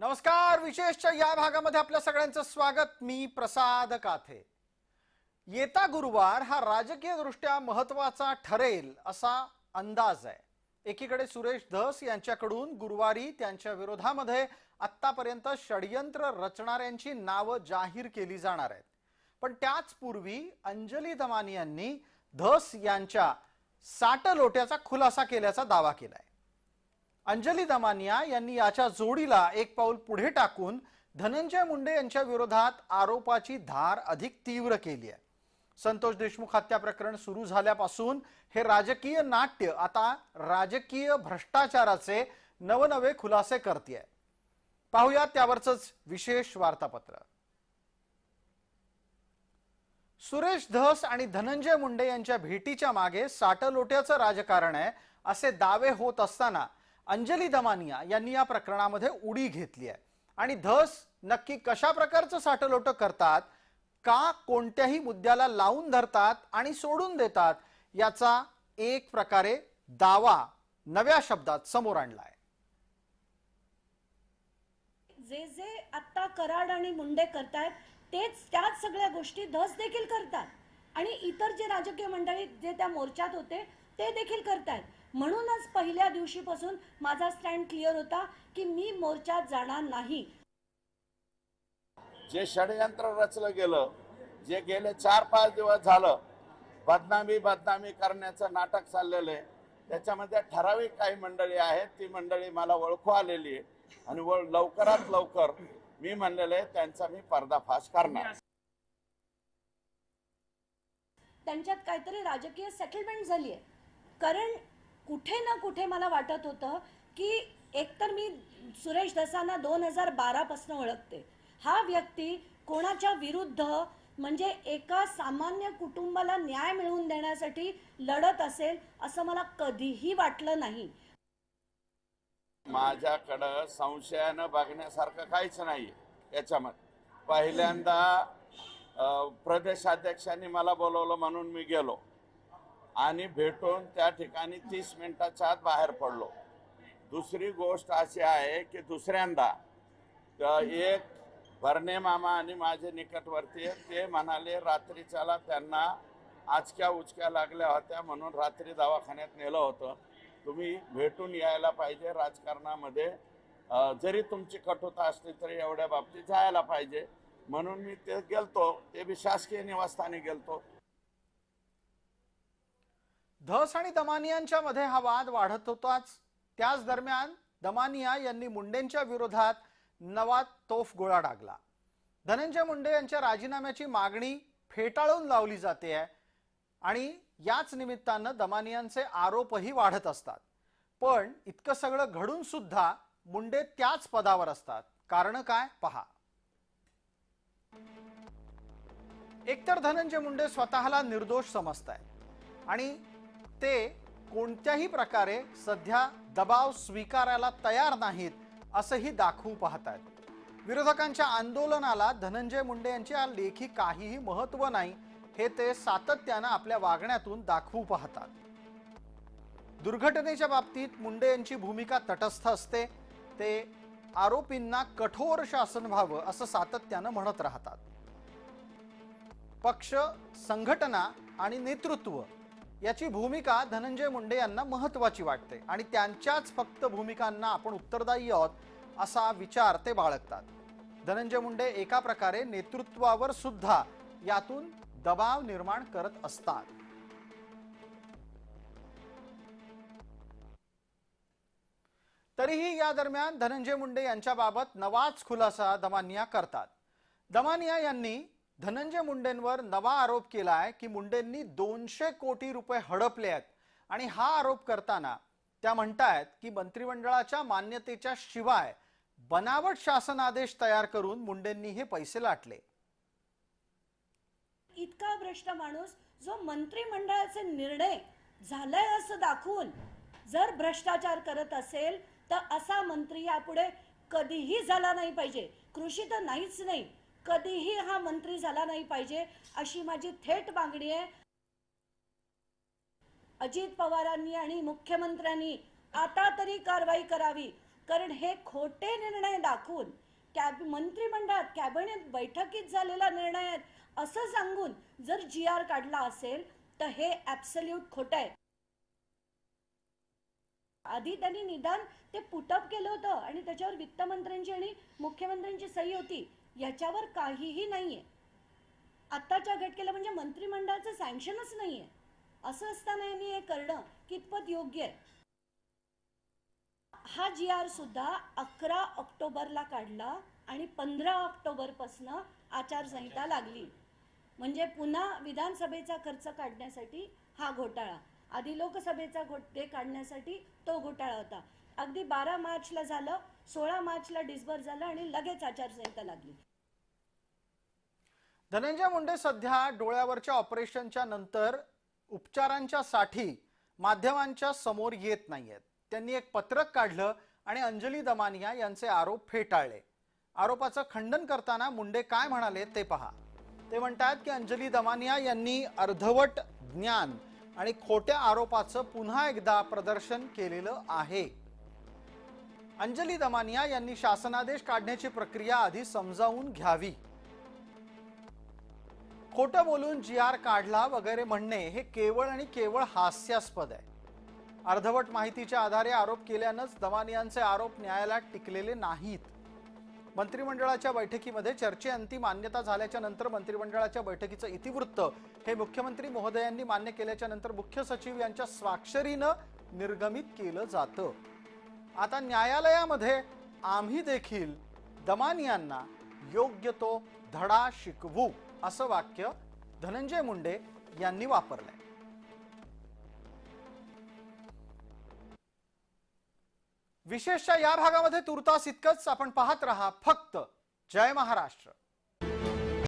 नमस्कार विशेषच्या या भागामध्ये आपल्या सगळ्यांचं स्वागत. मी प्रसाद काथे. येता गुरुवार हा राजकीय दृष्ट्या महत्त्वाचा ठरेल असा अंदाज आहे. एकीकडे सुरेश धस यांच्याकडून गुरुवारी त्यांच्या विरोधामध्ये आत्तापर्यंत षडयंत्र रचणाऱ्यांची नावं जाहीर केली जाणार आहेत. पण त्याचपूर्वी अंजली धमानी यांनी धस यांच्या साटलोट्याचा खुलासा केल्याचा दावा केलाय. अंजली दमानिया यांनी याच्या जोडीला एक पाऊल पुढे टाकून धनंजय मुंडे यांच्या विरोधात आरोपाची धार अधिक तीव्र केली आहे. संतोष देशमुख हत्या प्रकरण सुरू झाल्यापासून हे राजकीय नाट्य आता राजकीय भ्रष्टाचाराचे नवनवे खुलासे करते पाहूया त्यावरच विशेष वार्तापत्र. सुरेश धस आणि धनंजय मुंडे यांच्या भेटीच्या मागे साटलोट्याचं राजकारण आहे असे दावे होत असताना अंजली दमानिया यांनी या प्रकरणामध्ये उडी घेतली आहे. आणि धस नक्की कशा प्रकारचं साठलोट करतात का कोणत्याही मुद्द्याला लावून धरतात आणि सोडून देतात याचा एक प्रकारे दावा नव्या शब्दात समोर आणलाय. जे जे आत्ता कराड आणि मुंडे करतायत तेच त्याच सगळ्या गोष्टी धस देखील करतात. आणि इतर जे राजकीय मंडळी जे त्या मोर्चात होते ते देखील करतायत. म्हणूनच पहिल्या दिवशीपासून माझा स्टँड क्लिअर होता की मी मोर्चात जाणार नाही. जे षडयंत्र रचलं गेलं जे गेले चार पाच दिवस झालं बदनामी बदनामी करण्याचं नाटक चाललेलं आहे. त्याच्यामध्ये ठराविक काही मंडळी आहेत ती मंडळी मला ओळखू आलेली आहे. आणि व लवकरात लवकर मी म्हणलेलं आहे त्यांचा मी पर्दाफाश करणार. त्यांच्यात काहीतरी राजकीय सेटलमेंट झाली आहे कारण कुठे ना कुठे मला वाटत होतं की एकतर मी सुरेश दसांना दोन हजार बारापासून ओळखते. हा व्यक्ती कोणाच्या विरुद्ध म्हणजे एका सामान्य कुटुंबाला न्याय मिळवून देण्यासाठी लढत असेल असं मला कधीही वाटलं नाही. माझ्याकडं संशयानं बघण्यासारखं काहीच नाही याच्यामध्ये. पहिल्यांदा प्रदेशाध्यक्षांनी मला बोलवलं म्हणून मी गेलो. आणि भेटून त्या ठिकाणी तीस मिनिटाच्या आत बाहेर पडलो. दुसरी गोष्ट अशी आहे की दुसऱ्यांदा एक भरणे मामा आणि माझे निकटवर्ती ते म्हणाले रात्रीच्याला त्यांना आचक्या उचक्या लागल्या होत्या म्हणून रात्री दवाखान्यात नेलं होतं. तुम्ही भेटून यायला पाहिजे राजकारणामध्ये. जरी तुमची कठोरता असली तरी एवढ्या बाबतीत जायला पाहिजे. म्हणून मी ते गेलतो. ते बी शासकीय निवासस्थानी गेलतो. धस आणि दमानियांच्या मध्ये हा वाद वाढत होताच. त्याच दरम्यान दमानिया यांनी मुंडेंच्या विरोधात नवा तोफ गोळा डागला. धनंजय मुंडे यांच्या राजीनाम्याची मागणी फेटाळून लावली जाते आहे आणि याच निमित्तानं दमानियांचे आरोपही वाढत असतात. पण इतकं सगळं घडून सुद्धा मुंडे त्याच पदावर असतात. कारण काय? पहा. एकतर धनंजय मुंडे स्वतःला निर्दोष समजतायत आणि ते कोणत्याही प्रकारे सध्या दबाव स्वीकारायला तयार नाहीत असंही दाखवू पाहत आहेत विरोधकांच्या आंदोलनाला धनंजय मुंडे यांच्या लेखी काहीही महत्त्व नाही हे ते सातत्यानं आपल्या वागण्यातून दाखवू पाहतात. दुर्घटनेच्या बाबतीत मुंडे यांची भूमिका तटस्थ असते ते आरोपींना कठोर शासन व्हावं असं सातत्यानं म्हणत राहतात. पक्ष संघटना आणि नेतृत्व याची भूमिका धनंजय मुंडे यांना महत्त्वाची वाटते आणि त्यांच्याच फक्त भूमिकांना आपण उत्तरदायी आहोत असा विचार ते बाळगतात. धनंजय मुंडे एका प्रकारे नेतृत्वावर सुद्धा यातून दबाव निर्माण करत असतात. तरीही या दरम्यान धनंजय मुंडे यांच्याबाबत नवाच खुलासा दमानिया करतात. दमानिया यांनी धनंजय मुंडेंवर नवा आरोप केला आहे की मुंडेंनी दोनशे कोटी रुपये हडपले आहेत. आणि हा आरोप करताना त्या म्हणतायत की मंत्रिमंडळाच्या मान्यतेच्या शिवाय बनावट शासन आदेश तयार करून मुंडेंनी हे पैसे लाटले. इतका भ्रष्ट माणूस जो मंत्रिमंडळाचे निर्णय झालाय असं दाखवून जर भ्रष्टाचार करत असेल तर असा मंत्री यापुढे कधीही झाला नाही पाहिजे. कृषी तर नाहीच नाही. कधीही हा मंत्री झाला नाही पाहिजे अशी माझी थेट मागणी आहे. अजित पवारांनी आणि मुख्यमंत्र्यांनी आता तरी कारवाई करावी कारण हे खोटे निर्णय दाखवून कॅब मंत्रिमंडळात कॅबिनेट बैठकीत झालेला निर्णय आहे असं सांगून जर जी आर काढला असेल तर हे ॲब्सल्यूट खोटं आहे. आधी त्यांनी निदान ते पुटअप केलं होतं आणि त्याच्यावर वित्तमंत्र्यांची आणि मुख्यमंत्र्यांची सही होती. याच्यावर काहीही नाहीये. आत्ताच्या घटकेला म्हणजे मंत्रिमंडळाचं सँक्शनच नाहीये. असं असताना यांनी हे करणं कितपत योग्य आहे? हा जी आर सुद्धा अकरा ऑक्टोबरला काढला आणि पंधरा ऑक्टोबरपासनं आचारसंहिता लागली. म्हणजे पुन्हा विधानसभेचा खर्च काढण्यासाठी हा घोटाळा. आधी लोकसभेचा घोटे काढण्यासाठी तो घोटाळा होता. अगदी बारा मार्चला झालं सोळा मार्चला डिस्बर झालं आणि लगेच आचारसंहिता लागली. धनंजय मुंडे सध्या डोळ्यावरच्या ऑपरेशनच्या नंतर उपचारांच्या साठी माध्यमांच्या समोर येत नाहीयेत. त्यांनी एक पत्रक काढलं आणि अंजली दमानिया यांचे आरोप फेटाळले. आरोपाचं खंडन करताना मुंडे काय म्हणाले ते पहा. ते म्हणतात की अंजली दमानिया यांनी अर्धवट ज्ञान आणि खोट्या आरोपाचं पुन्हा एकदा प्रदर्शन केलेलं आहे. अंजली दमानिया यांनी शासनादेश काढण्याची प्रक्रिया आधी समजावून घ्यावी. खोटं बोलून जी आर काढला वगैरे म्हणणे हे केवळ आणि केवळ हास्यास्पद आहे. अर्धवट माहितीच्या आधारे आरोप केल्यानंच दमानियांचे आरोप न्यायालयात टिकलेले नाहीत. मंत्रिमंडळाच्या बैठकीमध्ये चर्चेअंती मान्यता झाल्याच्यानंतर मंत्रिमंडळाच्या बैठकीचं इतिवृत्त हे मुख्यमंत्री महोदयांनी मान्य केल्याच्यानंतर मुख्य सचिव यांच्या स्वाक्षरीनं निर्गमित केलं जातं. आता न्यायालयामध्ये आम्ही देखील दमानियांना योग्य तो धडा शिकवू असं वाक्य धनंजय मुंडे यांनी वापरलंय. विशेषच्या या भागामध्ये तुर्तास इतकंच आपण पाहत रहा फक्त जय महाराष्ट्र.